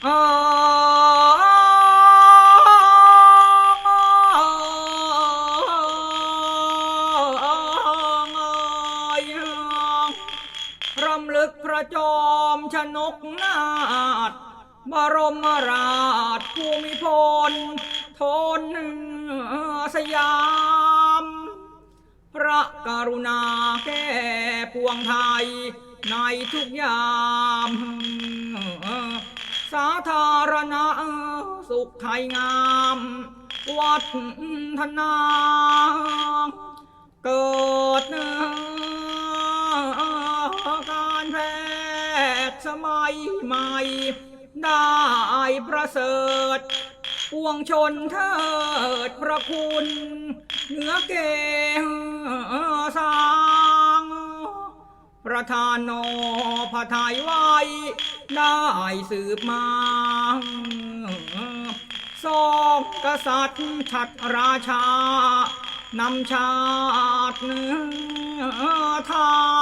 รำลึกพระจอมชนกนาถบรมราชภูมิพลทนสยาม พระกรุณาแก้ปวงไทยในทุกยาม สาธารณสุขไทยงาม วัฒนา เกิดการแพทย์สมัยใหม่ ได้ประเสริฐปวงชนเทิดพระคุณ เหนือเก ประธานนอพระทัยไว้ ได้สืบมาสองกษัตริย์ชัดราชานำชาติเนื้อทา